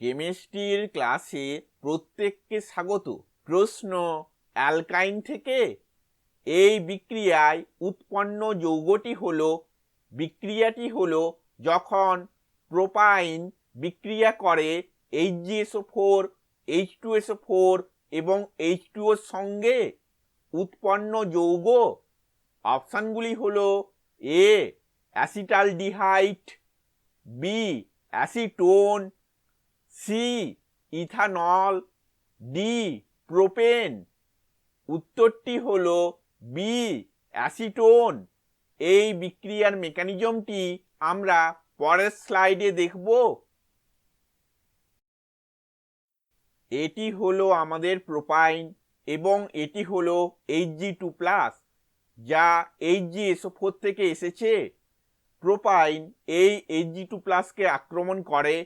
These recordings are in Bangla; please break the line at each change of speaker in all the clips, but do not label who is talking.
কেমিস্ট্রির ক্লাসে প্রত্যেককে স্বাগত। প্রশ্ন, অ্যালকাইন থেকে? এই বিক্রিয়ায় উৎপন্ন যৌগটি হল, বিক্রিয়াটি হল যখন প্রোপাইন বিক্রিয়া করে H G S O four H two S O four এবং এইচ টু ওর সঙ্গে উৎপন্ন যৌগ। অপশানগুলি হল A acetaldehyde B acetone C, ethanol, D, propane. উত্তরটি হল বি, অ্যাসিটোন। এই বিক্রিয়ার মেকানিজমটি আমরা পরের স্লাইডে দেখব। এটি হলো আমাদের প্রোপাইন এবং এটি হলো এইচ জি টু প্লাস যা এইচজি এসও ফোর থেকে এসেছে। প্রোপাইন এই এইচ জি টু প্লাসকে আক্রমণ করে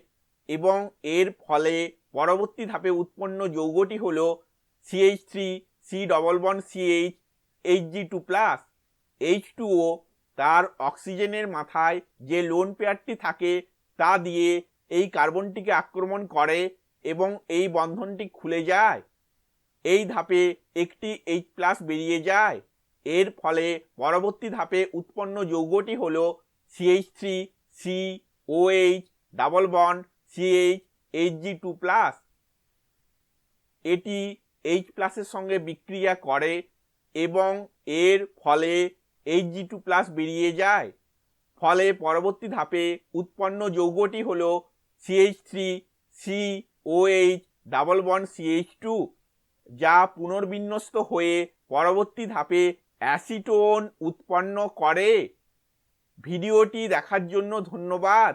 এবং এর ফলে পরবর্তী ধাপে উৎপন্ন যৌগটি হলো C H three C double bond C H H G two plus H two O তার অক্সিজেনের মাথায় যে লোন পেয়ারটি থাকে তা দিয়ে এই কার্বনটিকে আক্রমণ করে এবং এই বন্ধনটি খুলে যায়। এই ধাপে একটি এইচ প্লাস বেরিয়ে যায়। এর ফলে পরবর্তী ধাপে উৎপন্ন যৌগটি হল C H three C O H double bond C H H G two plus এটি এইচ প্লাসের সঙ্গে বিক্রিয়া করে এবং এর ফলে এইচজি টু প্লাস বেরিয়ে যায়। ফলে পরবর্তী ধাপে উৎপন্ন যৌগটি হল C H three C O H double bond C H two যা পুনর্বিন্যস্ত হয়ে পরবর্তী ধাপে অ্যাসিটোন উৎপন্ন করে। ভিডিওটি দেখার জন্য ধন্যবাদ।